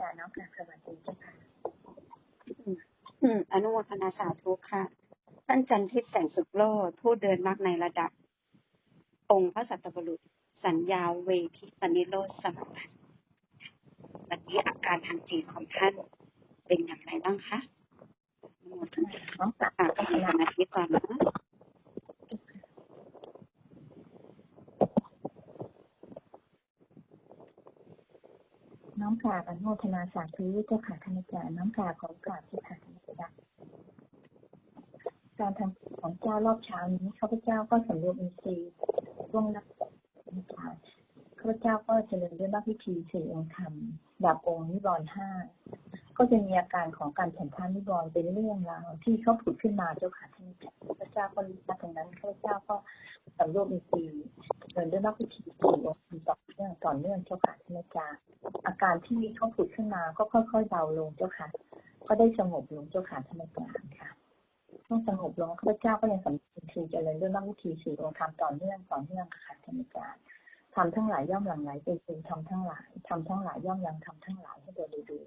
จารย์น้องกราสวัสดีเจ้าค่ะอืมอนุโมทนาสาธุค่ะ ท่านจันทิพย์แสงสุขโลดผู้เดินมากในระดับ องค์พระสัตบุรุษ สัญญาเวทิปนิโรธสมบัติวันนี้อาการทางจิตของท่านเป็นอย่างไรบ้างคะอนุโมทนาน้องกราบอ่าก็ทำสมาธิก่อนนะ น้องกราบอนุโมทนาสาธุเจ้าค่ะท่านอาจารย์น้องกราบขอกราบเจ้าค่ะท่านอาจารย์การทำของเจ้ารอบเช้านี้ข้าพเจ้าก็สำรวมอินทรีย์ร่วงรับอาจารย์ข้าพเจ้าก็เจริญด้วยมรรควิธีสี่องค์ธรรมดับองค์นิวรณ์ห้าก็จะมีอาการของการฉันทานนิวรณ์เป็นเรื่องราวที่เขาผุดขึ้นมาเจ้าค่ะท่านอาจารย์ข้าพเจ้าก็รู้ว่าตรงนั้นข้าพเจ้าก็สำรวมอินทรีย์เดินด้วยมรรควิธีสี่องค์ธรร มต่อเนื่องต่อเนื่องเจ้าค่ะท่านอาจารย์อาการที่เขาผุดขึ้นมาก็ค่อยๆเบาลงเจ้าค่ะ ก็ได้สงบลงเจ้าค่ะท่านอาจารย์ค่ะเมื่อสงบลงข้าพเจ้าก็ยังสำเร็จทีเจริญด้วยมรรควิธีสี่องค์ธรรมต่อเนื่องต่อเนื่องค่ะท่านอาจารย์ทำทั้งหลายย่อมหลั่งไหลไปสู่ทำทั้งหลายทำทั้งหลายย่อมยังทำทั้งหลายให้โดยดู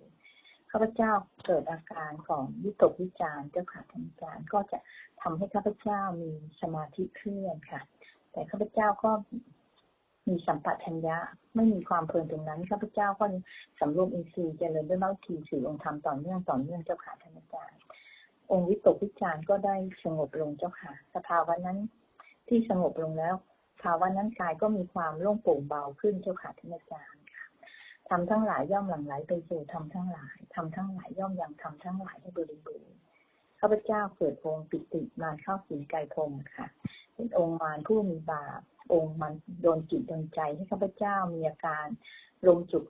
ข้าพเจ้าเกิดอาการของวิตกวิจารเจ้าค่ะท่านอาจารย์ก็จะทำให้ข้าพเจ้ามีสมาธิเคลื่อนค่ะ แต่ข้าพเจ้าก็ มีสัมปชัญญะไม่มีความเพลินตรงนั้นข้าพเจ้าก็สำรวมอินทรีย์เจริญด้วยมรรคทีสื่อองค์ธรรมต่อเนื่องต่อเนื่องเจ้าค่ะท่านอาจารย์องค์วิตกวิจารณ์ก็ได้สงบลงเจ้าค่ะ สภาวะนั้นที่สงบลงแล้ว ภาวะนั้นกายก็มีความโล่งโปร่งเบาขึ้นเจ้าค่ะท่านอาจารย์ค่ะทำทั้งหลายย่อมหลั่งไหลไปสู่ทำทั้งหลายทำทั้งหลายย่อมยังทำทั้งหลายให้บริบูรณ์ข้าพเจ้าเกิดองค์ปิติมารเข้าสีไกรพรมค่ะ เป็นองค์มารผู้มีบาป องค์มันโดนจิตโดนใจให้ข้าพเจ้ามีอาการลมจุก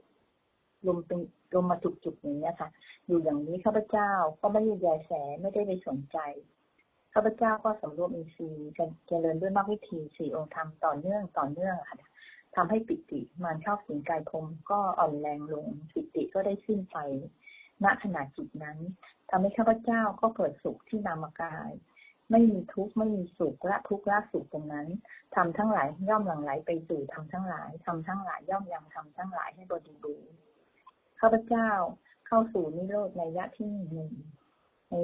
ลมเป็นลมมาจุกจุกอย่างนี้ยค่ะอยู่อย่างนี้ข้าพเจ้าก็ไม่ได้ใยแสไม่ได้ไปสนใจข้าพเจ้าก็สำรวมอินทรีย์กันเจริญด้วยมรรควิธีสี่องค์ธรรมต่อเนื่องต่อเนื่องค่ะทำให้ปิติมารเข้าสิงกายพรมก็อ่อนแรงลงปิติก็ได้สิ้นไปณขณะจิตนั้นทำให้ข้าพเจ้าก็เกิดสุขที่นามกาย ไม่มีทุกข์ไม่มีสุขละทุกข์ละสุขตรงนั้นทำทั้งหลายย่อมหลั่งไหลไปสู่ทำทั้งหลายทำทั้งหลายย่อมยังทำทั้งหลายให้บริบูรณ์ข้าพเจ้าเข้าสู่นิโรธในยะที่หนึ่งใน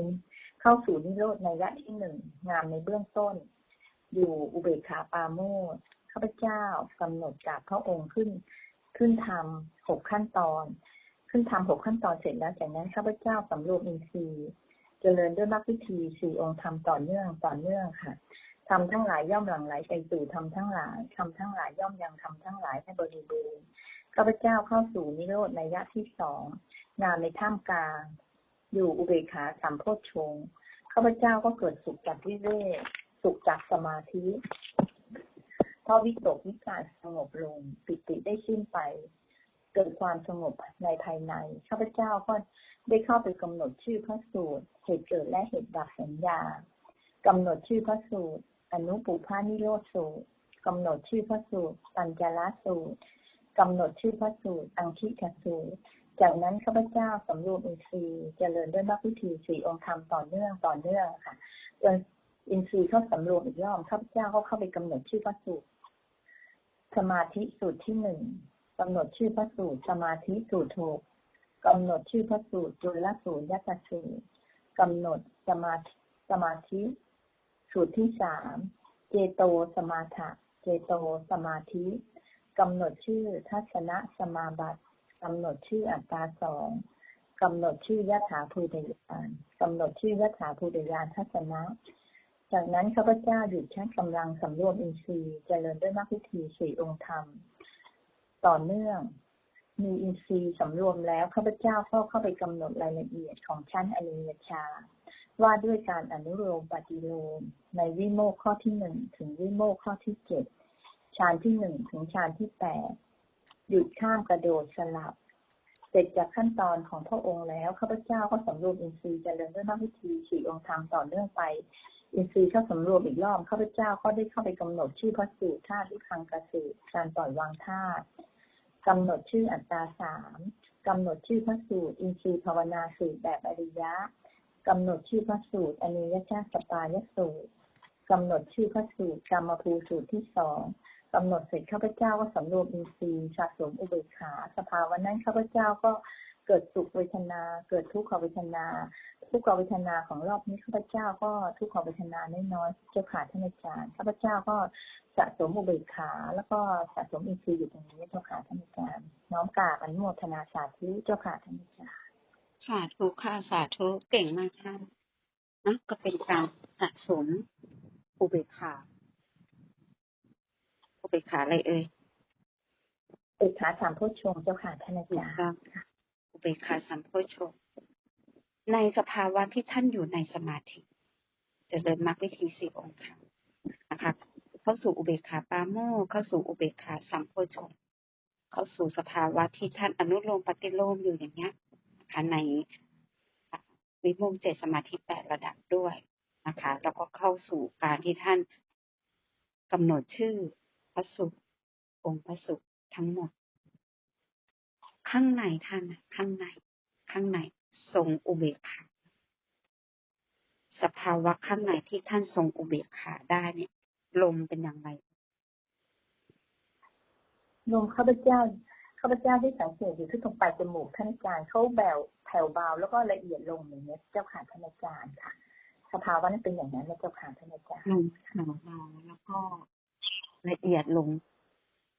เข้าสู่นิโรธในยะที่หนึ่งงามในเบื้องต้น อยู่อุเบกขาปาโมดข้าพเจ้ากำหนดจากพระองค์ขึ้นขึ้นทำหกขั้นตอน ขึ้นทำหกขั้นตอนเสร็จแล้วจากนั้นข้าพเจ้าสำรวมอินทรีย์ จริญด้วยมรรควิธีสี่องค์ธรรมต่อเนื่องต่อเนื่องค่ะทำทั้งหลายย่อมหลั่งไหลไปสู่ทำทั้งหลายทำทั้งหลายย่อมยังทำทั้งหลายให้บริบูรณ์ข้าพเจ้าเข้าสู่นิโรธในยะที่สองงานในท่ามกลาง อยู่อุเบกขาสามโพชงข้าพเจ้าก็เกิดสุขจากวิเวกสุขจากสมาธิพราวิตกวิจารสงบลงปิติได้สิ้นไป เกิดความสงบในภายในข้าพเจ้าก็ได้เข้าไปกำหนดชื่อพระสูตร เหตุเกิดและเหตุดับสัญญากำหนดชื่อพระสูตร อนุปุพานิโรธสูตรกำหนดชื่อพระสูตร ปัญจลสูตรกำหนดชื่อพระสูตร อังคิกสูตร จากนั้นข้าพเจ้าสำรวมอินทรีย์เจริญด้วยมรรควิธีสี่องค์ธรรมต่อเนื่องต่อเนื่องค่ะจนอินทรีย์เข้าสำรวมอีกรอบข้าพเจ้าก็เข้าไปกำหนดชื่อพระสูตร สมาธิสูตรที่หนึ่ง กำหนดชื่อพระสูตรสมาธิสูตรหกกำหนดชื่อพระสูตรจุลสูตรยัตสูตรกำหนดสมาสมาธิ สูตรที่สามเจโตสมาถะเจโตสมาธิกำหนดชื่อทัศนะสมาบัติกำหนดชื่ออัตตาสองกำหนดชื่อยถาภูตยานกำหนดชื่อยถาภูตยานทัศนะ จากนั้นข้าพเจ้าหยุดใช้กำลังสำรวมอินทรีย์เจริญด้วยมรรควิธีสี่องค์ธรรม ต่อเนื่อง มีอินทรีย์สำรวมแล้วข้าพเจ้าก็เข้าไปกำหนดรายละเอียดของชั้นอริยชา ว่าด้วยการอนุโลมปฏิโลมในวิโมกข้อที่หนึ่งถึงวิโมกข้อที่เจ็ดฌานที่หนึ่งถึงฌานที่แปดหยุดข้ามกระโดดสลับ เสร็จจากขั้นตอนของพระองค์แล้วข้าพเจ้าก็สำรวมอินทรีย์เจริญด้วยมรรควิธีสี่องค์ธรรมต่อเนื่องไป อินทรีย์เข้าสำรวมอีกรอบข้าพเจ้าก็ได้เข้าไปกำหนดชื่อพระสูตรธาตุทุกครั้งกระสือการปล่อยวางธาตุ กำหนดชื่ออัตตาสามกำหนดชื่อพระสูตร อินทรีย์ภาวนาสูตรแบบอริยะกำหนดชื่อพระสูตรอนิยชาสปายสูตรกำหนดชื่อพระสูตรกรรมภูสูตรที่สองกำหนดเสร็จข้าพเจ้าก็สำรวมอินทรีย์สะสมอุเบกขา สภาวะนั้นข้าพเจ้าก็ เกิดสุขเวทนา เกิดทุกขเวทนา ทุกขเวทนาของรอบนี้ข้าพเจ้าก็ทุกขเวทนาน้อยๆเจ้าค่ะท่านอาจารย์ข้าพเจ้าก็สะสมอุเบกขา แล้วก็สะสมอินทรีย์อยู่ตรงนี้เจ้าค่ะท่านอาจารย์น้อมกราบอนุโมทนาสาธุเจ้าค่ะท่านอาจารย์สาธุค่ะสาธุเก่งมากท่านนะก็เป็นการสะสมอุเบกขาอุเบกขาอะไรเอ่ยอุเบกขาสามโพชฌงค์เจ้าค่ะท่านอาถูกจารย์ต้ อุเบกขาสัมโพชฌงในสภาวะที่ท่านอยู่ในสมาธิจเจริญมรรควิธีสี่องค์ธรรมนะคะเข้าสู่อุเบกขาปาโมเข้าสู่อุเบกขาสัมโพชฌงเข้าสู่สภาวะที่ท่านอนุโลมปฏิโลมอยู่อย่างเงี้ยนะคะในวิมุตติเจตสมาธิแปดระดับด้วยนะคะแล้วก็เข้าสู่การที่ท่านกำหนดชื่อพระสุองค์พระสุทั้งหมด ข้างในท่านน่ะข้างใน ข้างในทรงอุเบกขาสภาวะข้างในที่ท่านทรงอุเบกขาได้เนี่ย ลมเป็นอย่างไรโยมข้าพเจ้าข้าพเจ้าได้สังเกตอยู่ที่ตรงปลายจมูกท่านอาจารย์เขาแบวแผ่วเบาแล้วก็ละเอียดลงอย่างนี้ยเจ้าค่ะท่านอาจารย์ค่ะสภาวะนั้นเป็นอย่างนั้นนะเจ้าค่ะท่านอาจารย์ลมขาวเบาแล้วก็ละเอียดลง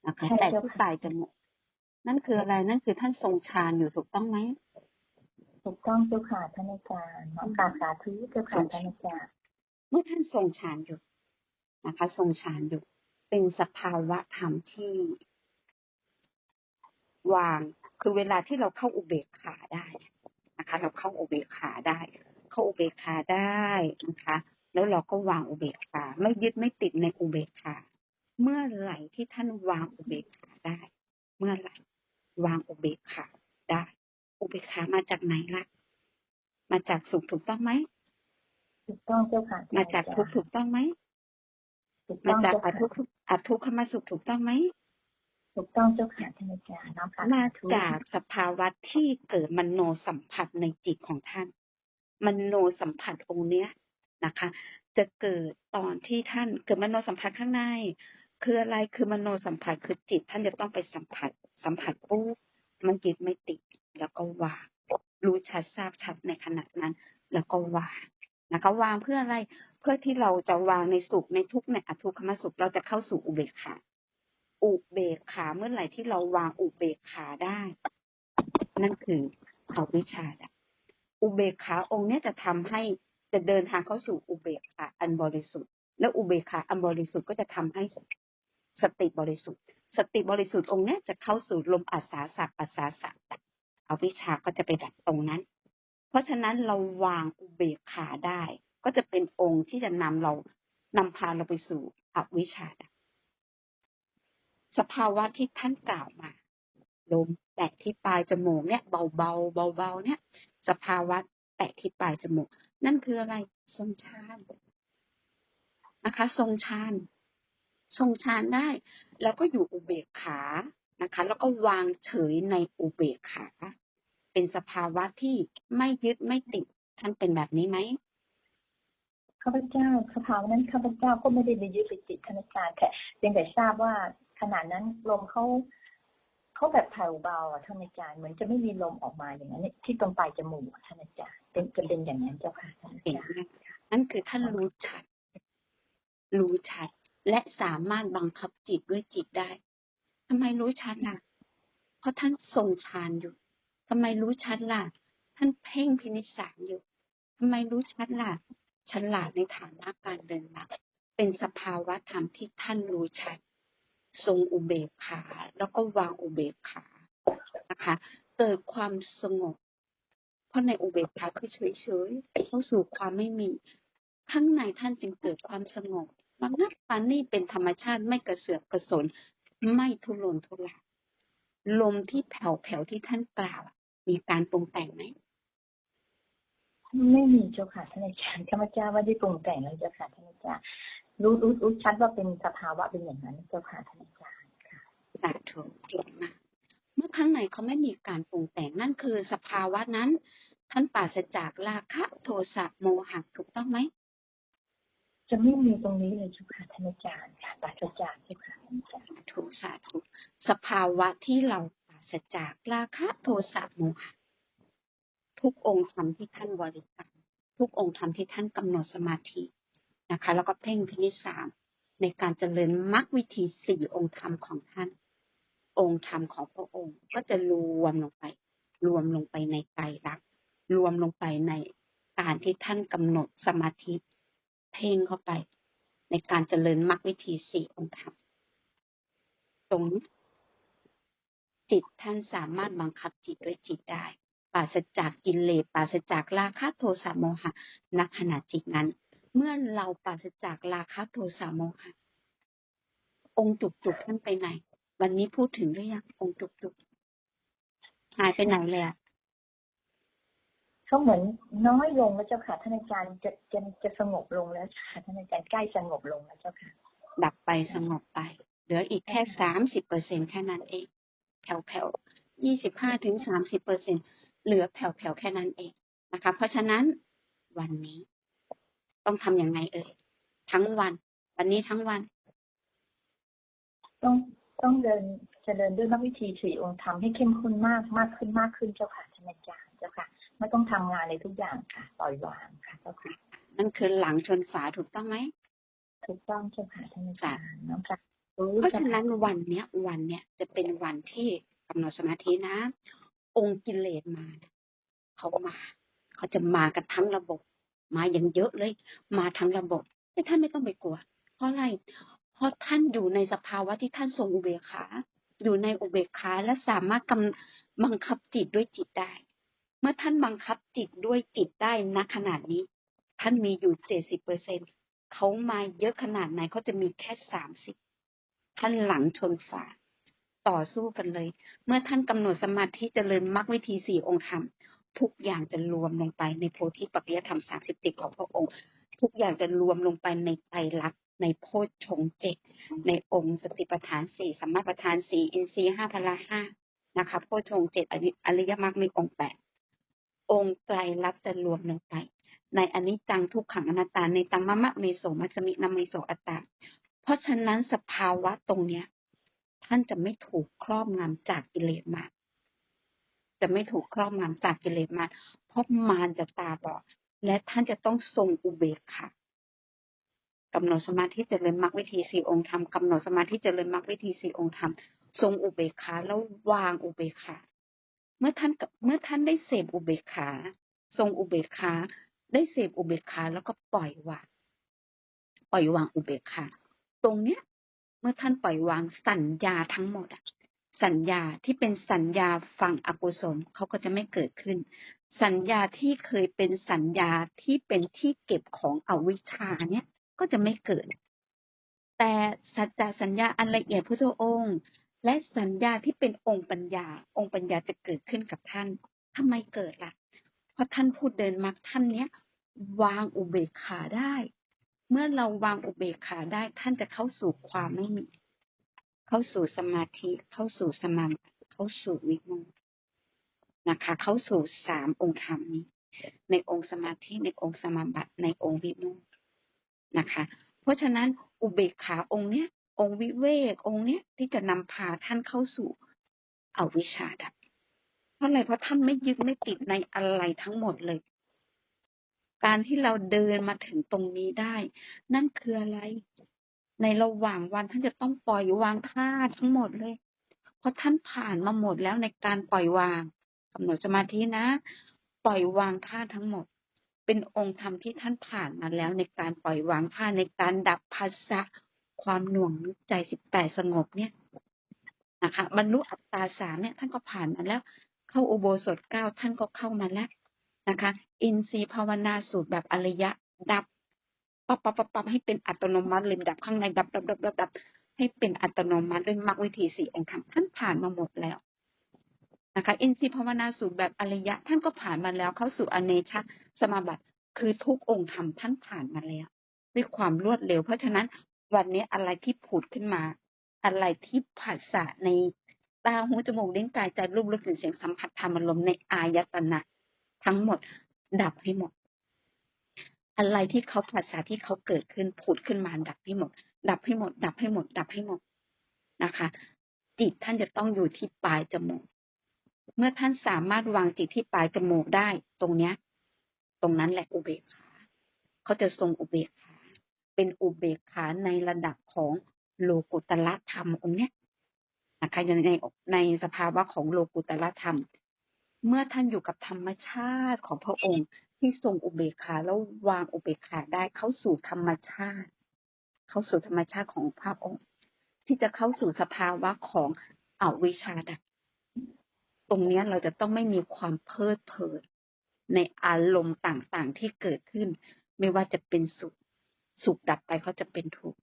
นะคะใช่แต่เจ้าที่ค่ะปลายจมูก นั่นคืออะไรนั่นคือท่านทรงฌานอยู่ถูกต้องไหมถูกต้องเจ้าค่ะท่านอาจารย์น้อมกราบสาธุเจ้าค่ะท่านอาจารย์เมื่อท่านทรงฌานอยู่นะคะ ทรงฌานอยู่ เป็นสภาวะธรรมที่ วางคือเวลาที่เราเข้าอุเบกขาได้นะคะ เราเข้าอุเบกขาได้ เข้าอุเบกขาได้นะคะ แล้วเราก็วางอุเบกขาไม่ยึดไม่ติดในอุเบกขาเมื่อไหร่ที่ท่านวางอุเบกขาได้ เมื่อไหร่ วางอุเบกขาได้ อุเบกขามาจากไหนล่ะ มาจากสุขถูกต้องไหมถูกต้องเจ้าค่ะ มาจากทุกข์ถูกต้องไหมถูกมาต้องจากเจ้าอค่ะทุกข์อัทุกขมสุขถูกต้องไหมถูกต้องเจ้าค่ะท่านอาจารย์น้อมกราบมาสาธุจากสภาวะที่เกิดมโนสัมผัสในจิตของท่าน มโนสัมผัสองค์เนี้ยนะคะ จะเกิดตอนที่ท่านเกิดมโนสัมผัสข้างใน คืออะไรคือมโนสัมผัสคือจิต ท่านจะต้องไปสัมผัส สัมผัสปุ๊บมันจิตไม่ติด แล้วก็วางรู้ชัดทราบชัดในขณะนั้น แล้วก็วางนะคะวางเพื่ออะไรเพื่อที่เราจะวางในสุขในทุกในอทุกขมสุขเราจะเข้าสู่อุเบกขาอุเบกขาเมื่อไหร่ที่เราวางอุเบกขาได้ นั่นคืออวิชชาดอุเบกขาองค์นี้จะทำให้ จะเดินทางเข้าสู่อุเบกขาอันบริสุทธิ์ และอุเบกขาอันบริสุทธิ์ก็จะทำให้สติบริสุทธิ์ สติบริสุทธิ์องค์นี้จะเข้าสู่ลมอัศสาสักอัศสาสักอวิชาก็จะไปดับตรงนั้น เพราะฉะนั้นเราวางอุเบกขาได้ ก็จะเป็นองค์ที่จะนำเรานำพาเราไปสู่อวิชชาสภาวะที่ท่านกล่าวมาลมแตะที่ปลายจมูกเนี่ยเบาๆเบาๆเนี่ย สภาวะ แตะที่ปลายจมูก นั่นคืออะไรทรงฌานนะคะ ทรงฌานทรงฌานได้ แล้วก็อยู่อุเบกขานะคะ แล้วก็วางเฉยในอุเบกขา เป็นสภาวะที่ไม่ยึดไม่ติดท่านเป็นแบบนี้ไหมข้าพเจ้าสภาวะนั้นข้าพเจ้าก็ไม่ได้ไปยึดไปติดท่านอาจารย์แค่เพียงแต่ทราบว่าขณะนั้นลมเขา เขาแบบแผ่วเบาอะท่านอาจารย์เหมือนจะไม่มีลมออกมาอย่างนั้นที่ตรงปลายจมูกท่านอาจารย์เป็นจะเป็นอย่างนั้นเจ้าค่ะท่านอาจารย์นั่นคือท่านรู้ชัด รู้ชัด และสามารถบังคับจิตด้วยจิตได้ทำไมรู้ชัดล่ะ เพราะท่านทรงฌานอยู่ทำไมรู้ชัดล่ะ ท่านเพ่งพินิจสารอยู่ทำไมรู้ชัดล่ะฉลาดในฐานะการเดินมรรคเป็นสภาวะธรรมที่ท่านรู้ชัด ทรงอุเบกขา แล้วก็วางอุเบกขานะคะ เกิดความสงบ เพราะในอุเบกขาคือเฉยๆเข้าสู่ความไม่มี ข้างในท่านจึงเกิดความสงบระงับปานนี่เป็นธรรมชาติไม่กระเสือกกระสน ไม่ทุรนทุรายลมที่แผ่วๆที่ท่านกล่าว มีการปรุงแต่งไหมไม่มีเจ้าค่ะท่านอาจารย์ข้าพเจ้าไม่ได้ปรุงแต่งเลยเจ้าค่ะท่านอาจารย์ รู้รู้รู้ชัดว่าเป็นสภาวะเป็นอย่างนั้นเจ้าค่ะท่านอาจารย์ค่ะสาธุเก่งมากเมื่อข้างในเขาไม่มีการปรุงแต่งนั่นคือสภาวะนั้น ท่านปราศจากราคะโทสะโมหะถูกต้องไหมจะไม่มีตรงนี้เลยเจ้าค่ะท่านอาจารย์ค่ะปราศจากเจ้าค่ะท่านอาจารย์สาธุสาธุสภาวะที่เราปราศจากราคะโทสะโมหะทุกองค์ธรรมที่ท่านบริกรรมทุกองค์ธรรมที่ท่านกำหนดสมาธิ นะคะ แล้วก็เพ่งพินิจสามในการเจริญมรรควิธีสี่องค์ธรรมของท่าน องค์ธรรมของพระองค์ ก็จะรวมลงไป รวมลงไปในไตรลัก รวมลงไปในการที่ท่านกำหนดสมาธิ เพ่งเข้าไป ในการเจริญมรรควิธีสี่องค์ธรรมตรงนี้จิตท่านสามารถบังคับจิตด้วยจิตได้ ปราศจากกินเลสปราศจากราคะโทสะโมหะณขณะจิตนั้น เมื่อเราปราศจากราคะโทสะโมหะองค์จุกจุกท่านไปไหน วันนี้พูดถึงหรือยังองค์จุกจุกหายไปไหนเลยอะเขาเหมือนน้อยลงแล้วเจ้าค่ะท่านอาจารย์จะจะจะสงบลงแล้วค่ะท่านอาจารย์ใกล้สงบลงแล้วเจ้าค่ะดับไปสงบไป เหลืออีกแค่สามสิบเปอร์เซ็นแค่นั้นเอง แผ่วๆยี่สิบห้าถึงสามสิบเปอร์เซ็นเหลือแผ่วๆแค่นั้นเองนะคะ เพราะฉะนั้นวันนี้ ต้องทำอย่างไงเอ่ยทั้งวัน วันนี้ทั้งวัน ต้องต้องเดินจะเดินด้วยมรรควิธีสี่องค์ธรรมให้เข้มข้นมากมากขึ้นมากขึ้นเจ้าค่ะท่านอาจารย์เจ้าค่ะ ไม่ต้องทำงานในทุกอย่างค่ะปล่อยวางค่ะเจ้าค่ะ นั่นคือหลังชนฝาถูกต้องไหมถูกต้องเจ้าค่ะท่านอาจารย์น้องค่ะรู้เพราะเจ้าฉะค่ะนั้นวันเนี้ย วันเนี้ยจะเป็นวันที่กำหนดสมาธินะ องค์กิเลสมานะเขามา เขาจะมากันทั้งระบบ มาอย่างเยอะเลย มาทั้งระบบแต่ท่านไม่ต้องไปกลัว เพราะอะไร เพราะท่านอยู่ในสภาวะที่ท่านทรงอุเบกขา อยู่ในอุเบกขาและสามารถกำบังคับจิตด้วยจิตได้ เมื่อท่านบังคับจิตด้วยจิตได้ณขนาดนี้ ท่านมีอยู่เจ็ดสิบเปอร์เซ็นเขามาเยอะขนาดไหนเขาจะมีแค่สามสิบท่านหลังชนฝาต่อสู้กันเลย เมื่อท่านกำหนดสมาธิเจริญมรรควิธีสี่องค์ธรรม ทุกอย่างจะรวมลงไปในโพธิปัจจยธรรมสามสิบเจ็ดของพระองค์ ทุกอย่างจะรวมลงไปในไตรลักษณ์ในโพชฌงเจ็ดในองค์สติปัฏฐานสี่สัมมาปัฏฐานสี่อินทรีย์ห้าพละห้านะคะโพชฌงเจ็ดอริยมรรคมีองค์แปดองค์ไตรลักษณ์จะรวมลงไป ในอนิจจังทุกขังอนัตตาในตังมะมะเมโสมัสมินาเมโสอัตตา เพราะฉะนั้นสภาวะตรงเนี้ย ท่านจะไม่ถูกครอบงำจากกิเลสมาร จะไม่ถูกครอบงำจากกิเลสมารเพราะมารจะตาบอดและท่านจะต้องทรงอุเบกขากำหนดสมาธิเจริญมรรควิธีสี่องค์ธรรมกำหนดสมาธิเจริญมรรควิธีสี่องค์ธรรมทรงอุเบกขาแล้ววางอุเบกขาเมื่อท่านเมื่อท่านได้เสพอุเบกขา ทรงอุเบกขาได้เสพอุเบกขาแล้วก็ปล่อยวางปล่อยวางอุเบกขาตรงเนี้ย เมื่อท่านปล่อยวางสัญญาทั้งหมดอะ สัญญาที่เป็นสัญญาฝั่งอกุศลเขาก็จะไม่เกิดขึ้น สัญญาที่เคยเป็นสัญญาที่เป็นที่เก็บของอวิชชาเนี่ยก็จะไม่เกิด แต่สัจจะสัญญาอันละเอียดพุทธองค์ และสัญญาที่เป็นองค์ปัญญา องค์ปัญญาจะเกิดขึ้นกับท่านทำไมเกิดล่ะ เพราะท่านพูดเดินมรรคท่านเนี้ยวางอุเบกขาได้ เมื่อเราวางอุเบกขาได้ท่านจะเข้าสู่ความไม่มี เข้าสู่สมาธิเข้าสู่สมาธิเข้าสู่วิมุตตินะคะ เข้าสู่สามองค์ธรรมนี้ ในองค์สมาธิในองค์สมาบัติในองค์วิมุตตินะคะ เพราะฉะนั้นอุเบกขาองค์เนี้ย องค์วิเวกองค์เนี้ยที่จะนำพาท่านเข้าสู่อวิชชาดับเพราะอะไรเพราะท่านไม่ยึดไม่ติดในอะไรทั้งหมดเลย การที่เราเดินมาถึงตรงนี้ได้ นั่นคืออะไร ในระหว่างวันท่านจะต้องปล่อยวางท่าทั้งหมดเลย เพราะท่านผ่านมาหมดแล้วในการปล่อยวางกำหนดสมาธินะ ปล่อยวางท่าทั้งหมด เป็นองค์ธรรมที่ท่านผ่านมาแล้วในการปล่อยวางท่าในการดับภาษะความหน่วงใจสิบแปดสงบเนี่ยนะคะบรรลุอัตตาสามเนี่ยท่านก็ผ่านมาแล้ว เข้าอุโบสถเก้าท่านก็เข้ามาแล้วนะคะ อินทรีย์ภาวนาสูตรแบบอริยะ ดับ ปั๊บปั๊บปั๊บปั๊บให้เป็นอัตโนมัติเลยดับข้างในดับดับดับดับดับให้เป็นอัตโนมัติด้วยมรรควิธีสี่องค์ธรรมท่านผ่านมาหมดแล้วนะคะอินทรีย์ภาวนาสูตรแบบอริยะ ท่านก็ผ่านมาแล้วเข้าสู่อเนชะสมาบัติคือทุกองค์ธรรมท่านผ่านมาแล้ว ด้วยความรวดเร็ว เพราะฉะนั้นวันนี้อะไรที่ผุดขึ้นมา อะไรที่ผัสสะในตาหูจมูกเลิ้นกายใจรูปรสกลิ่นเสียงสัมผัสธรรมอารมณ์ในอายตนะ ทั้งหมดดับให้หมด อะไรที่เขาผัสสะที่เขาเกิดขึ้นผุดขึ้นมาดับให้หมด ดับให้หมด ดับให้หมด ดับให้หมดนะคะ จิตท่านจะต้องอยู่ที่ปลายจมูก เมื่อท่านสามารถวางจิตที่ปลายจมูกได้ตรงเนี้ย ตรงนั้นแหละอุเบกขาเขาจะทรงอุเบกขาเป็นอุเบกขาในระดับของโลกุตละธรรมองค์เนี้ยนะคะในในสภาวะของโลกุตละธรรม เมื่อท่านอยู่กับธรรมชาติของพระองค์ ที่ทรงอุเบกขาแล้ววางอุเบกขาได้เข้าสู่ธรรมชาติ เข้าสู่ธรรมชาติของพระองค์ ที่จะเข้าสู่สภาวะของอวิชชาดับตรงนี้เราจะต้องไม่มีความเพลิดเพลินในอารมณ์ต่างๆที่เกิดขึ้น ไม่ว่าจะเป็นสุข สุขดับไปเขาจะเป็นทุกข์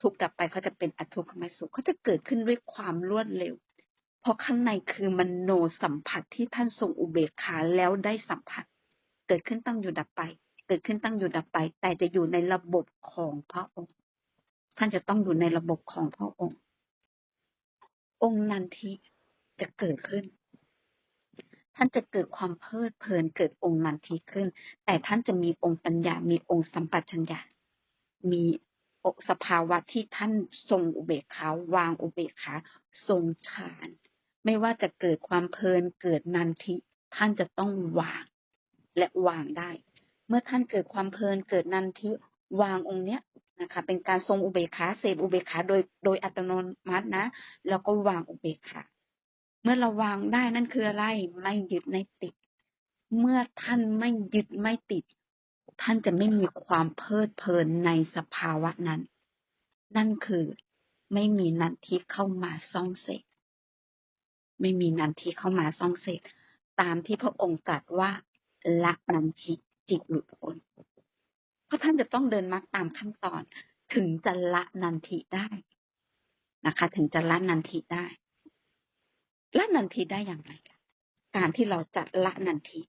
ทุกข์ดับไปเขาจะเป็นอทุกขมสุขเขาจะเกิดขึ้นด้วยความรวดเร็ว เพราะข้างในคือมันโนสัมผัสที่ท่านทรงอุเบกขาแล้วได้สัมผัส เกิดขึ้นตั้งอยู่ดับไป เกิดขึ้นตั้งอยู่ดับไป แต่จะอยู่ในระบบของพระองค์ ท่านจะต้องอยู่ในระบบของพระองค์ องค์นันทิจะเกิดขึ้น ท่านจะเกิดความเพลิดเพลินเกิดองค์นันทีขึ้น แต่ท่านจะมีองค์ปัญญา มีองค์สัมปชัญญะมีสภาวะที่ท่านทรงอุเบกขาวางอุเบกขาทรงฌาน ไม่ว่าจะเกิดความเพลินเกิดนันทิ ท่านจะต้องวาง และวางได้ เมื่อท่านเกิดความเพลินเกิดนันทิวางองค์เนี้ยนะคะ เป็นการทรงอุเบกขาเสพอุเบกขาโดยโดยอัตโนมัตินะแล้วก็วางอุเบกขาเมื่อเราวางได้นั่นคืออะไรไม่ยึดไม่ติด เมื่อท่านไม่ยึดไม่ติด ท่านจะไม่มีความเพลิดเพลินในสภาวะนั้น นั่นคือไม่มีนันทิเข้ามาซ่องเสกไม่มีนันทิเข้ามาซ่องเสกตามที่พระองค์ตรัสว่า ละนันทิจิตหลุดพ้นเพราะท่านจะต้องเดินมรรคตามขั้นตอน ถึงจะละนันทิได้นะคะ ถึงจะละนันทิได้ละนันทีได้อย่างไรการที่เราจะละนันที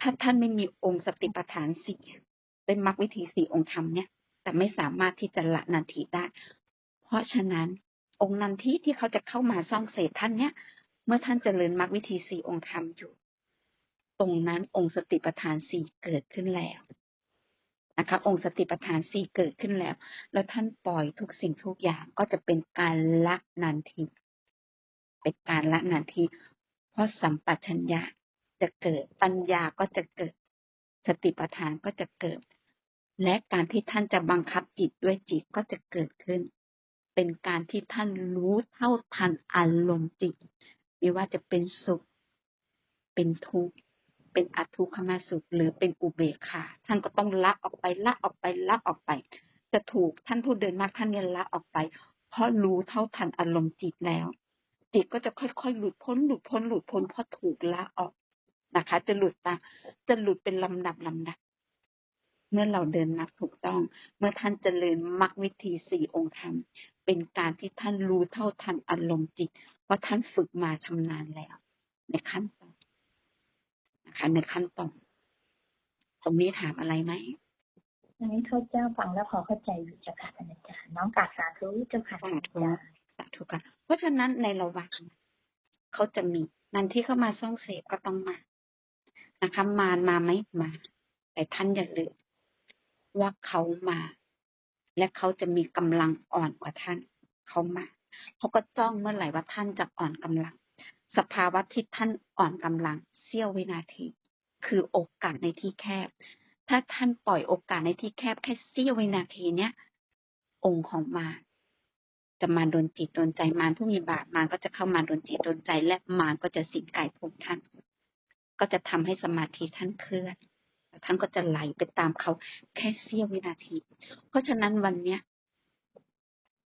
ถ้าท่านไม่มีองค์สติปัฏฐานสี่เป็นมรรควิธีสี่องค์ธรรมเนี่ยแต่ไม่สามารถที่จะละนันทีได้ เพราะฉะนั้น องค์นันทีที่เขาจะเข้ามาซ่องเสพท่านเนี่ย เมื่อท่านจเจริญมรรควิธีสี่องค์ธรรมอยู่ ตรงนั้นองค์สติปัฏฐานสี่เกิดขึ้นแล้วนะคะ องค์สติปัฏฐานสี่เกิดขึ้นแล้ว แล้วท่านปล่อยทุกสิ่งทุกอย่างก็จะเป็นการละนันทีเป็นการละนาทีเพราะสัมปชัญญะจะเกิดปัญญาก็จะเกิดสติปัฏฐานก็จะเกิด และการที่ท่านจะบังคับจิตด้วยจิตก็จะเกิดขึ้น เป็นการที่ท่านรู้เท่าทันอารมณ์จิต ไม่ว่าจะเป็นสุข เป็นทุกข์ เป็นอทุกขมาสุข หรือเป็นอุเบกขาท่านก็ต้องละออกไปละออกไปละออกไป จะถูกท่านผู้เดินมากท่านเนี่ยละออกไป เพราะรู้เท่าทันอารมณ์จิตแล้ว จิตก็จะค่อยๆหลุดพ้นหลุดพ้นหลุดพ้นเพราะถูกละออกนะคะ จะหลุดตามจะหลุดเป็นลำดับลำดับเมื่อเราเดินมรรคถูกต้อง เมื่อท่านจเจริญมรรควิธีสี่องค์ธรรม เป็นการที่ท่านรู้เท่าทันอารมณ์จิต เพราะท่านฝึกมาชำนาญแล้ว ในขั้น นนะคะในขั้นตอนตรงนี้ถามอะไรไหมอันนี้ข้าเจ้าฟังแล้วพอเข้าใจอยู่จ้ะค่ะอาจารย์น้องกาสาธุเจ้าค่ะอาจารย์สาธุค่ะ เพราะฉะนั้นในระหว่างเขาจะมีนันที่เข้ามาซ่องเสพก็ต้องมานะคะมารมาไหมมา แต่ท่านอย่าลืมว่าเขามา และเขาจะมีกำลังอ่อนกว่าท่าน เขามาเขาก็จ้องเมื่อไหร่ว่าท่านจะอ่อนกำลัง สภาวะที่ท่านอ่อนกำลังเสี้ยววินาที คือโอกาสในที่แคบ ถ้าท่านปล่อยโอกาสในที่แคบแค่เสี้ยววินาทีเนี้ยองค์ของมารจะมาโดนจิตโดนใจมารผู้มีบาปมารก็จะเข้ามาโดนจิตโดนใจ และมารก็จะสิงไก่พวกท่าน ก็จะทำให้สมาธิท่านเคลื่อนท่านก็จะไหลไปตามเขาแค่เสี้ยววินาที เพราะฉะนั้นวันเนี้ย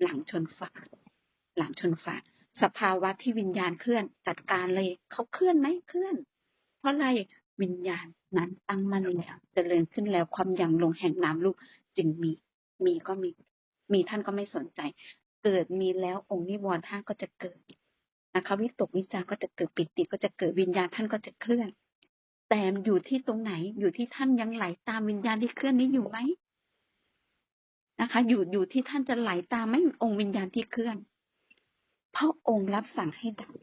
หลังชนฝาหลังชนฝา สภาวะที่วิญญาณเคลื่อนจัดการเลยเขาเคลื่อนไหมเคลื่อน เพราะอะไรวิญญาณนั้นตั้งมั่นแล้วจเจริญขึ้นแล้วความอยังลงแห่งน้ำลูกจึงมีมีก็มี มีท่านก็ไม่สนใจ เกิดมีแล้วองค์นิวรณ์ห้าก็จะเกิดนะคะวิตกวิจารก็จะเกิดปิติก็จะเกิดวิญญาณท่านก็จะเคลื่อน แต่อยู่ที่ตรงไหนอยู่ที่ท่านยังไหลตามวิญญาณที่เคลื่อนนี้อยู่ไหมนะคะ อยู่อยู่ที่ท่านจะไหลตามไม่องค์วิญญาณที่เคลื่อน พระองค์รับสั่งให้ดับ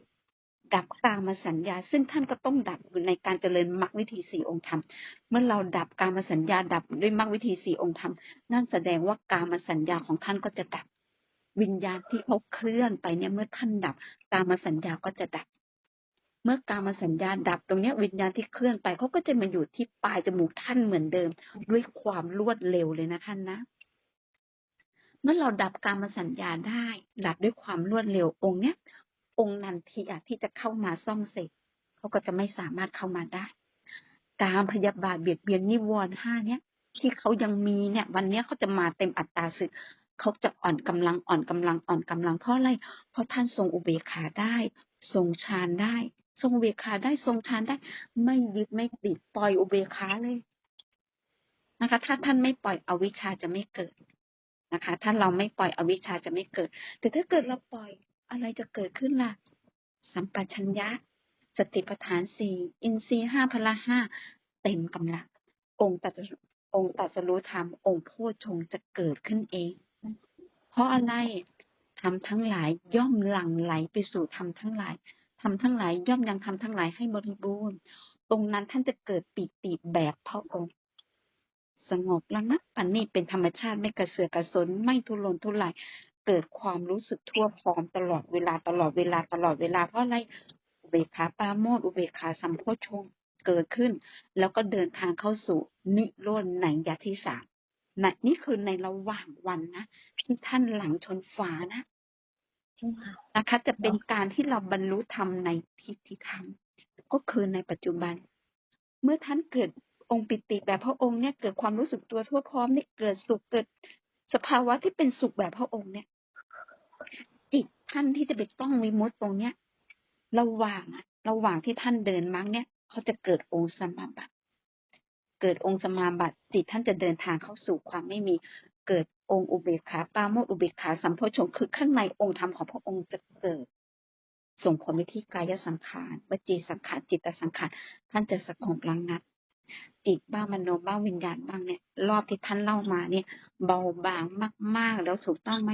ดับกามสัญญา ซึ่งท่านก็ต้องดับในการเจริญมรรควิธีสี่องค์ธรรม เมื่อเราดับกามสัญญา ดับด้วยมรรควิธีสี่องค์ธรรม นั่นแสดงว่ากามสัญญาของท่านก็จะดับ วิญญาณที่เขาเคลื่อนไปเนี่ยเมื่อท่านดับตามมาสัญญาก็จะดับ เมื่อการมาสัญญาดับตรงนี้วิญญาณที่เคลื่อนไปเขาก็จะมาอยู่ที่ปลายจมูกท่านเหมือนเดิม ด้วยความรวดเร็วเลยนะท่านนะ เมื่อเราดับการมาสัญญาได้ ดับด้วยความรวดเร็วองค์เนี้ย องค์นันทีอะที่จะเข้ามาซ่อมเสร็จเขาก็จะไม่สามารถเข้ามาได้ การพยาบาทเบียดเบียนนิวรณ์ห้าเนี้ยที่เขายังมีเนี่ย วันเนี้ยเขาจะมาเต็มอัตราศึกเขาจะอ่อนกำลังอ่อนกำลังอ่อนกำลังเพราะอะไร เพราะท่านทรงอุเบกขาได้ ทรงฌานได้ ทรงอุเบกขาได้ทรงฌานได้ ไม่ยึดไม่ติดปล่อยอุเบกขาเลยนะคะ ถ้าท่านไม่ปล่อยอวิชชาจะไม่เกิด นะคะ ถ้าเราไม่ปล่อยอวิชชาจะไม่เกิด แต่ถ้าเกิดเราปล่อยอะไรจะเกิดขึ้นล่ะ สัมปชัญญะ สติปัฏฐานสี่อินทรีย์ห้าพละห้าเต็มกำลังองค์ตัดองค์ตัดสรู้ธรรมองค์โพชฌงจะเกิดขึ้นเอง เพราะอะไรทำทั้งหลายย่อมหลั่งไหลไปสู่ธรรมทั้งหลายทำทั้งหลายย่อมยังทำทั้งหลายให้บริบูรณ์ ตรงนั้นท่านจะเกิดปิติแบบพระองค์ สงบระงับปันนี่เป็นธรรมชาติไม่กระเสือกกระสนไม่ทุรนทุรายเกิดความรู้สึกทั่วพร้อมตลอดเวลาตลอดเวลาตลอดเวลาเพราะอะไรอุเบกขาปาโมดอุเบกขาสัมโพชงเกิดขึ้น แล้วก็เดินทางเข้าสู่นิโรธในยะที่สามน,นี่คือในระหว่างวันนะที่ท่านหลังชนฟ้านะนะคะ จะเป็นการที่เราบรรลุธรรมในทิฏฐิธรรม ก็คือในปัจจุบัน เมื่อท่านเกิด องค์ปิติแบบพระองค์เนี่ยเกิดความรู้สึกตัวทั่วพร้อมเนี่ยเกิดสุขเกิดสภาวะที่เป็นสุขแบบพระองค์เนี่ย จิตท่านที่จะไปต้องวิมุตตรงเนี้ยระหว่างอะระหว่างที่ท่านเดินมั้งเนี่ยเขาจะเกิดองค์สมาบัติ เกิดองค์สมาบัติ จิตท่านจะเดินทางเข้าสู่ความไม่มีเกิดองค์อุเบกขาปาโมทอุเบกขาสัมโพชฌงค์คือข้างในองค์ธรรมของพระองค์จะเกิด ส่งผลไปที่กายสังขารวจีสังขารจิตสังขารท่านจะสงบระงับ จิตบ้างมโนบ้างวิญญาณบ้างเนี่ยรอบที่ท่านเล่ามาเนี่ย เบาบางมาก ๆ แล้วถูกต้องไหม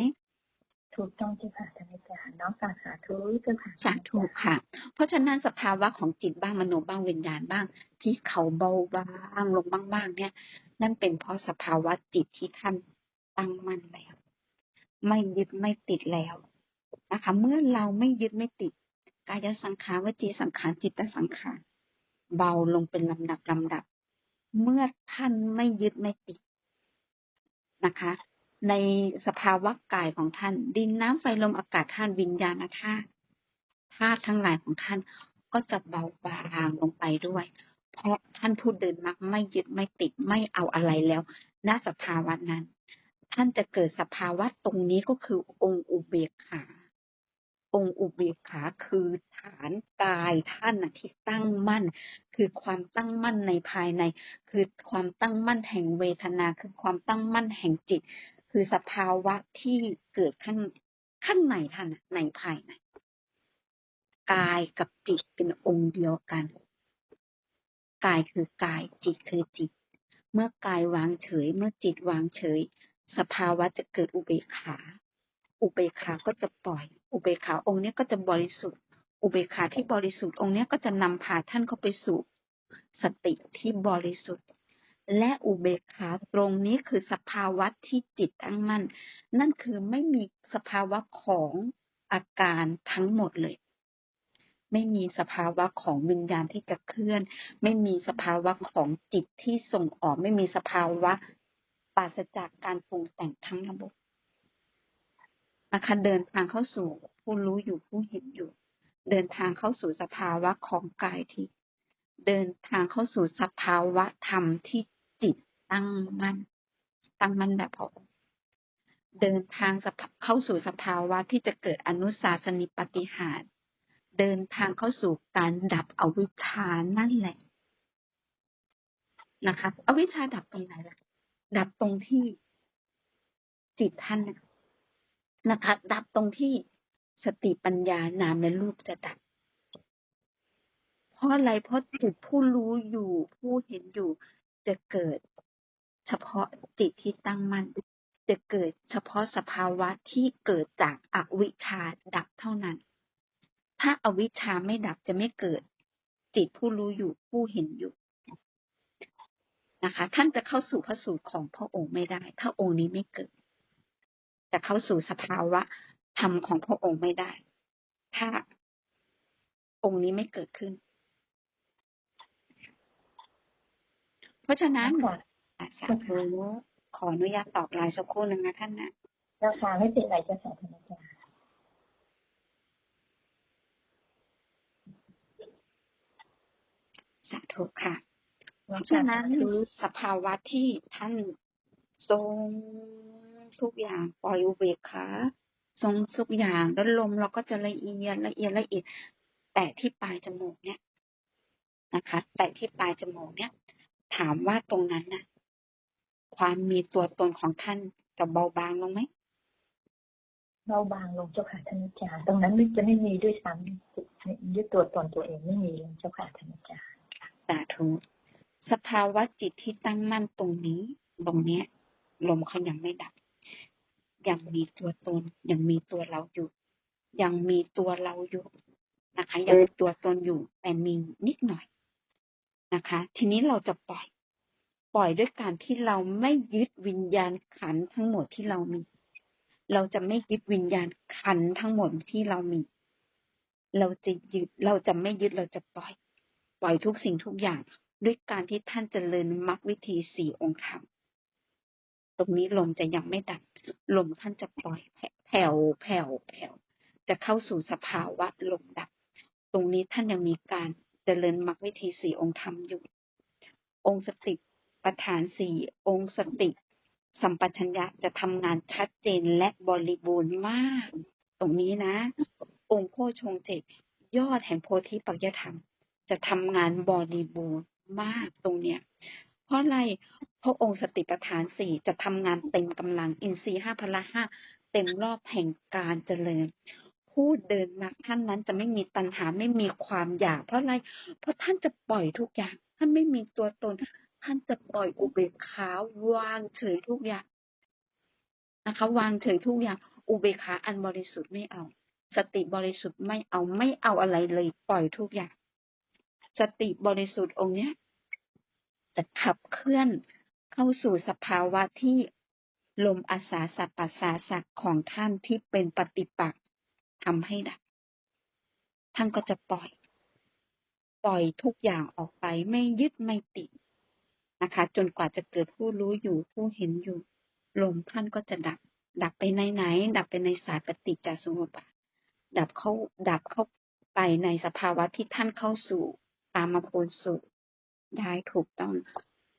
ถูกต้องเจ้าค่ะท่านอาจารย์น้องกราบสาธุเจ้าค่ะสาธุค่ะ เพราะฉะนั้นสภาวะของจิตบ้างมโนบ้างวิญญาณบ้าง ที่เขาเบาบางลงบ้างๆเนี่ย นั่นเป็นเพราะสภาวะจิตที่ท่านตั้งมั่นแล้ว ไม่ยึดไม่ติดแล้วนะคะ เมื่อเราไม่ยึดไม่ติด กายสังขารวจีสังขารจิตสังขาร เบาลงเป็นลำดับลำดับ เมื่อท่านไม่ยึดไม่ติดนะคะ ในสภาวะกายของท่าน ดินน้ำไฟลมอากาศท่านวิญญาณธาตุธาตุทั้งหลายของท่านก็จะเบาบางลงไปด้วย เพราะท่านผู้เดินมักไม่ยึดไม่ติดไม่เอาอะไรแล้วณสภาวะนั้น ท่านจะเกิดสภาวะตรงนี้ก็คือองค์อุเบกขา องค์อุเบกขาคือฐานกายท่านที่ตั้งมั่น คือความตั้งมั่นในภายใน คือความตั้งมั่นแห่งเวทนา คือความตั้งมั่นแห่งจิต คือสภาวะที่เกิดข้างข้างในท่านในภายในกายกับจิตเป็นองค์เดียวกัน กายคือกายจิตคือจิต เมื่อกายวางเฉย เมื่อจิตวางเฉย สภาวะจะเกิดอุเบกขา อุเบกขาก็จะปล่อย อุเบกขาองค์นี้ก็จะบริสุทธิ์ อุเบกขาที่บริสุทธิ์องค์นี้ก็จะนำพาท่านเข้าไปสู่สติที่บริสุทธิ์ และอุเบกขาตรงนี้คือสภาวะที่จิตตั้งมั่น นั่นคือไม่มีสภาวะของอาการทั้งหมดเลย ไม่มีสภาวะของวิญญาณที่จะเคลื่อน ไม่มีสภาวะของจิตที่ส่งออก ไม่มีสภาวะปราศจากการปรุงแต่งทั้งระบบะคะเดินทางเข้าสู่ผู้รู้อยู่ผู้เห็นอยู่ เดินทางเข้าสู่สภาวะของกายที่เดินทางเข้าสู่สภาวะธรรมที่จิตตั้งมั่นตั้งมั่นแบบพอเดินทางเข้าสู่สภาวะที่จะเกิดอนุสาสนิปฏิหารเดินทางเข้าสู่การดับอวิชชานั่นแหละนะคะอวิชชาดับตรงไหนล่ะ ดับตรงที่จิตท่าน นะคะ ดับตรงที่สติปัญญานามและรูปจะดับ เพราะอะไรเพราะจิตผู้รู้อยู่ ผู้เห็นอยู่จะเกิด เฉพาะจิตที่ตั้งมั่นจะเกิดเฉพาะสภาวะที่เกิดจากอวิชชาดับเท่านั้น ถ้าอาวิชชาไม่ดับจะไม่เกิด จิตผู้รู้อยู่ผู้เห็นอยู่นะคะ ท่านจะเข้าสู่พระสูตรของพระองค์ไม่ได้ ถ้าองค์นี้ไม่เกิด จะเข้าสู่สภาวะธรรมของพระองค์ไม่ได้ ถ้าองค์นี้ไม่เกิดขึ้น เพราะฉะนั้นค่ะอะสาธุขออนุญาตตอบไลน์สักครู่หนึ่งนะท่านนะเจ้าค่ะไม่เป็นไรเจ้าค่ะท่านอาจารย์สาธุค่ะเพน้อมราะกราฉะบนั้นสาธุสภาวะที่ท่าน ทรงทุกอย่างปล่อยอุเบกขาทรงทุกอย่างแล้วลมเราก็จะละเอียดละเอียดละเอียดแต่ที่ปลายจมูกเนี่ยนะคะ แต่ที่ปลายจมูกเนี่ย ถามว่าตรงนั้นน่ะความมีตัวตนของท่านจะเบาบางลงไหมเราบางลงเจ้าค่ะท่านอาจารย์ตรงนั้นไม่จะไม่มีด้วยซ้ำด้วยตัวตนตัวเองไม่มีเลยเจ้าค่ะท่านอาจารย์สาธุสภาวะจิตที่ตั้งมั่นตรงนี้ ตรงเนี้ย ลมเขายังไม่ดับ ยังมีตัวตน ยังมีตัวเราอยู่ ยังมีตัวเราอยู่นะคะ ยังมีตัวตนอยู่แต่มีนิดหน่อยนะคะ ทีนี้เราจะปล่อย ปล่อยด้วยการที่เราไม่ยึดวิญญาณขันธ์ทั้งหมดที่เรามี เราจะไม่ยึดวิญญาณขันธ์ทั้งหมดที่เรามี เราจะยึดเราจะไม่ยึดเราจะปล่อย ปล่อยทุกสิ่งทุกอย่างด้วยการที่ท่านเจริญมรรควิธีสี่องค์ธรรม ตรงนี้ลมจะยังไม่ดับลมท่านจะปล่อยแผ่วแผ่วแผ่วจะเข้าสู่สภาวะลมดับ ตรงนี้ท่านยังมีการเจริญมรรควิธีสี่องค์ธรรมอยู่ องค์สติประธานสี่องค์สติ สัมปชัญญะจะทำงานชัดเจนและบริบูรณ์มาก ตรงนี้นะ องค์โพชงเจตยอดแห่งโพธิปัจจธรรม จะทำงานบริบูรณ์มากตรงเนี้ย เพราะอะไร พราะองค์สติปัฏฐานสี่จะทำงานเต็มกำลังอินทรีห้าพละห้าเต็มรอบแห่งการเจริญ ผู้เดินมาท่านนั้นจะไม่มีตัณหาไม่มีความอยาก เพราะอะไร เพราะท่านจะปล่อยทุกอย่าง ท่านไม่มีตัวตน ท่านจะปล่อยอุเบกขาวางเฉยทุกอย่างนะคะ วางเฉยทุกอย่าง อุเบกขาอันบริสุทธิ์ไม่เอา สติบริสุทธิ์ไม่เอาไม่เอาอะไรเลยปล่อยทุกอย่าง สติบริสุทธิ์องค์เนี้ยจะขับเคลื่อน เข้าสู่สภาวะที่ลมอาสาสะปัสสาสักของท่านที่เป็นปฏิปักษ์ทำให้ดับ ท่านก็จะปล่อย ปล่อยทุกอย่างออกไปไม่ยึดไม่ติดนะคะ จนกว่าจะเกิดผู้รู้อยู่ผู้เห็นอยู่ ลมท่านก็จะดับ ดับไปในไหน ดับไปในสายปฏิจจสมุปบาทดับเข้าดับเข้าไปในสภาวะที่ท่านเข้าสู่ตามมาโพลสู่ได้ถูกต้อง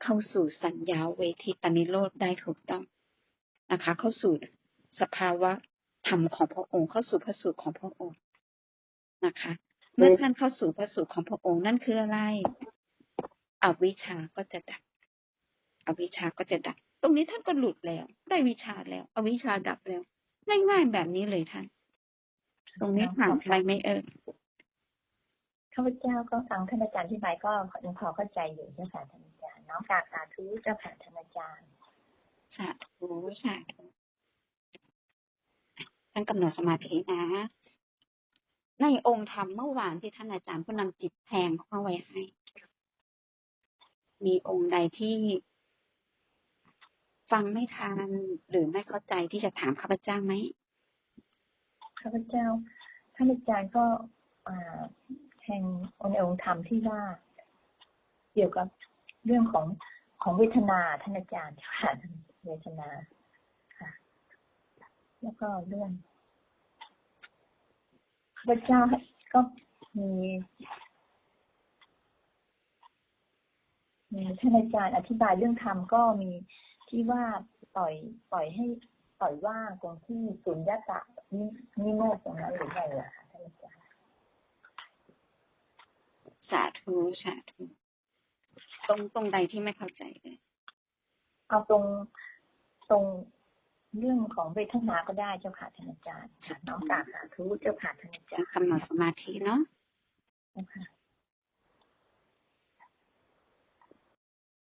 เข้าสู่สัญญาเวทีตานิโรธได้ถูกต้องนะคะ เข้าสู่สภาวะธรรมของพระองค์ เข้าสู่พระสูตรของพระองค์นะคะ เมื่อท่านเข้าสู่พระสูตรของพระองค์นั่นคืออะไร อวิชาก็จะดับ อวิชาก็จะดับ ตรงนี้ท่านก็หลุดแล้ว ได้วิชาแล้ว อวิชาดับแล้ว ง่ายๆแบบนี้เลยท่าน ตรงนี้ถามไรไหมเอ่ย ข้าพเจ้าก็ฟังท่านอาจารย์ที่ไปก็ยังพอเข้าใจอยู่เจ้าค่ะท่านอาจารย์น้องกาบสาธุเจ้าค่ะท่านอาจารย์สาธุสาธุท่านกำหนดสมาธินะ ในองค์ธรรมเมื่อวานที่ท่านอาจารย์ผู้นำจิตแทงเข้าไว้ให้ มีองค์ใดที่ฟังไม่ทันหรือไม่เข้าใจที่จะถามข้าพเจ้าไหมข้าพเจ้าท่านอาจารย์ก็อ่า แทงในองค์ธรรมที่ว่า เกี่ยวกับเรื่องของของเวทนาท่านอาจารย์ค่ะเวทนาค่ะ แล้วก็เรื่องข้าพเจ้าก็มีมีท่านอาจารย์อธิบายเรื่องธรรมก็มีที่ว่าปล่อยปล่อยให้ปล่อยว่างตรงที่สุญญตะนี่นี่โมกตรงนั้นหรือไงอะคะท่านอาจารย์ สาธุสาธุตรงตรงใดที่ไม่เข้าใจเลยเอาตรงตรงเรื่องของเวทนาก็ได้เจ้าค่ะท่านอาจารย์น้องกาสาธุเจ้าค่ะท่านอาจารย์กำหนดสมาธิเนาะ